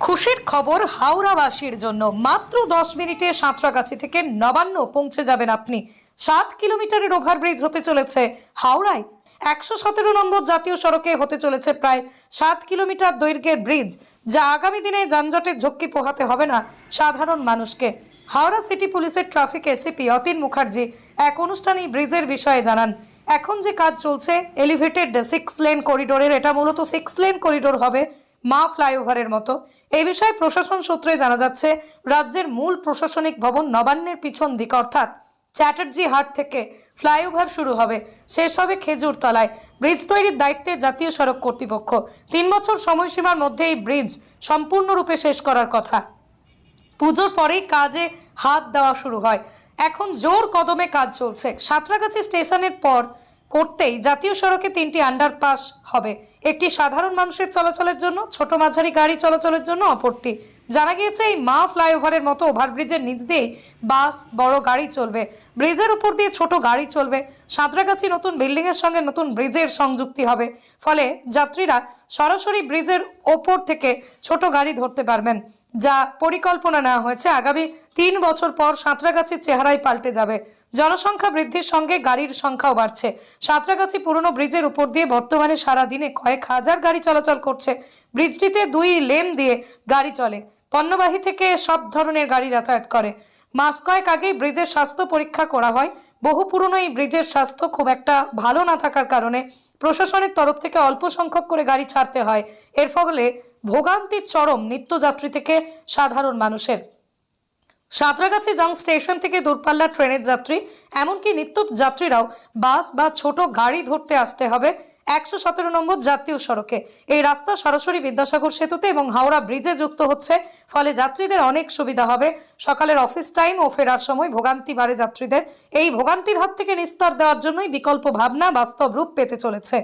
খুশির খবর হাওড়াবাসীর জন্য। মাত্র দশ মিনিটে সাঁতরাগাছি থেকে নবান্ন পৌঁছে যাবেন আপনি। সাত কিলোমিটারের ওভারব্রিজ হতে চলেছে হাওড়ায়। একশো সতেরো নম্বর জাতীয় সড়কে হতে চলেছে প্রায় সাত কিলোমিটার দৈর্ঘ্যের ব্রিজ, যা আগামী দিনে যানজটের ঝক্কি পোহাতে হবে না সাধারণ মানুষকে। হাওড়া সিটি পুলিশের ট্রাফিক এসিপি অতীন মুখার্জি এক অনুষ্ঠানে ব্রিজের বিষয়ে জানান, এখন যে কাজ চলছে এলিভেটেড সিক্স লেন করিডোরের এটা মূলত সিক্স লেন করিডোর হবে, মা ফ্লাইওভারের মতো। এই বিষয়ে প্রশাসন সূত্রে জানা যাচ্ছে, রাজ্যের মূল প্রশাসনিক ভবন নবান্নের পিছন দিক, অর্থাৎ চ্যাটার্জি হাট থেকে ফ্লাইওভার শুরু হবে। শেষ হবে খেজুরতলায়। ব্রিজ তৈরির দায়িত্বে জাতীয় সড়ক কর্তৃপক্ষ। তিন বছর সময়সীমার মধ্যে এই ব্রিজ সম্পূর্ণরূপে শেষ করার কথা। পুজোর পরেই কাজে হাত দেওয়া শুরু হয়। এখন জোর কদমে কাজ চলছে। সাঁতরাগাছি স্টেশনের পর করতেই জাতীয় সড়কে তিনটি আন্ডারপাস হবে। একটি সাধারণ মানুষের চলাচলের জন্য, ছোট মাঝারি গাড়ি চলাচলের জন্য অপরটি। জানা গিয়েছে, এই মা ফ্লাইওভারের মতো ওভারব্রিজের নিচ দিয়েই বাস, বড় গাড়ি চলবে। ব্রিজের উপর দিয়ে ছোট গাড়ি চলবে। সাঁতরাগাছি নতুন বিল্ডিংয়ের সঙ্গে নতুন ব্রিজের সংযুক্তি হবে। ফলে যাত্রীরা সরাসরি ব্রিজের ওপর থেকে ছোট গাড়ি ধরতে পারবেন। যা পরিকল্পনা নেওয়া হয়েছে। আগামী তিন বছর পর সাঁতরাগাছির চেহারাই পাল্টে যাবে। জনসংখ্যা বৃদ্ধির সঙ্গে গাড়ির সংখ্যাও বাড়ছে। সাঁতরাগাছি পুরনো ব্রিজের উপর দিয়ে বর্তমানে সারা দিনে কয়েক হাজার গাড়ি চলাচল করছে। ব্রিজটিতে দুই লেন দিয়ে গাড়ি চলে। পণ্যবাহী থেকে সব ধরনের গাড়ি যাতায়াত করে। মাস কয়েক আগেই ব্রিজের স্বাস্থ্য পরীক্ষা করা হয়। বহু পুরনো এই ব্রিজের স্বাস্থ্য খুব একটা ভালো না থাকার কারণে প্রশাসনের তরফ থেকে অল্প সংখ্যক করে গাড়ি ছাড়তে হয়। এর ফলে ভোগান্তির চরম নিত্যযাত্রী থেকে সাধারণ মানুষের। সাঁতরাগাছি জং স্টেশন থেকে দূরপাল্লার ট্রেনের যাত্রী, এমনকি নিত্য যাত্রীরাও বাস বা ছোট গাড়ি ধরতে আসতে হবে একশো সতেরো নম্বর জাতীয় সড়কে। এই রাস্তা সরাসরি বিদ্যাসাগর সেতুতে এবং হাওড়া ব্রিজে যুক্ত হচ্ছে, ফলে যাত্রীদের অনেক সুবিধা হবে। সকালের অফিস টাইম ও ফেরার সময় ভোগান্তি বাড়ে যাত্রীদের। এই ভোগান্তির হাত থেকে নিস্তার দেওয়ার জন্যই বিকল্প ভাবনা বাস্তব রূপ পেতে চলেছে।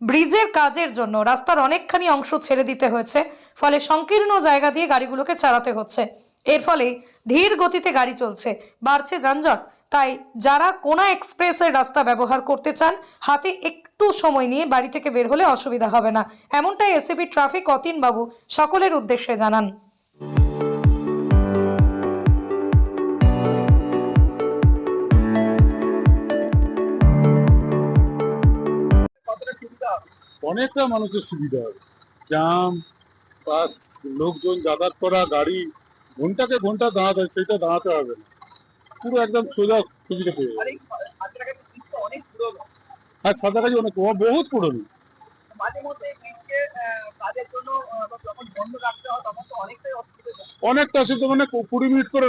ব্রিজের কাজের জন্য রাস্তার অনেকখানি অংশ ছেড়ে দিতে হয়েছে, ফলে সংকীর্ণ জায়গা দিয়ে গাড়িগুলোকে চালাতে হচ্ছে। এর ফলে ধীর গতিতে গাড়ি চলছে, বাড়ছে যানজট। তাই যারা কোনা এক্সপ্রেসের রাস্তা ব্যবহার করতে চান, হাতে একটু সময় নিয়ে বাড়ি থেকে বের হলে অসুবিধা হবে না। এমনটাই এসিপি ট্রাফিক অতীন বাবু সকলের উদ্দেশ্যে জানান। অনেকটা মানুষের সুবিধা হবে। জাম বাস লোকজন যাতায়াত করা গাড়ি ঘন্টাকে ঘণ্টা দাঁড়াতে হয় সেটা দাঁড়াতে হবে না। পুরো একদম সোজা সুবিধা পেয়ে যাবে। পুরনো। আর সাঁতারাগাছি অনেক বহুত পুরনো। হয় হয়। অনেকটা অসুবিধা মানে কুড়ি মিনিট করে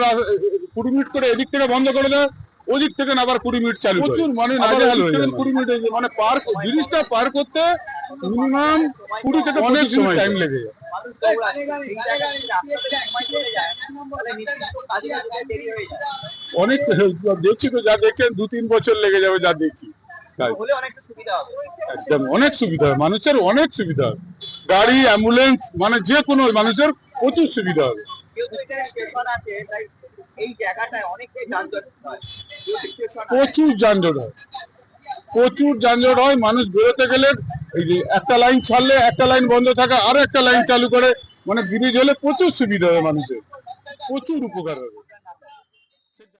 কুড়ি মিনিট করে এদিক থেকে বন্ধ করে দেয় ওদিক থেকে আবার কুড়ি মিনিট চালু প্রচুর মানে হয়ে যায় কুড়ি মিনিট মানে পার জিনিসটা পার করতে মিনিমাম কুড়ি থেকে অনেক সময় টাইম লেগে যায়। অনেক দেখছি তো যা দেখছেন দু তিন বছর লেগে যাবে যা সুবিধা একদম অনেক সুবিধা হয়। মানুষের অনেক সুবিধা হবে গাড়ি অ্যাম্বুলেন্স মানে যে কোনো মানুষের প্রচুর সুবিধা হবে। প্রচুর যানজট হয়। প্রচুর যানজট হয়, মানুষ বেরোতে গেলে একটা লাইন ছাড়লে একটা লাইন বন্ধ থাকে, আর একটা লাইন চালু করে মানে ব্রিজ হলে প্রচুর সুবিধা হবে মানুষের। প্রচুর উপকার হবে।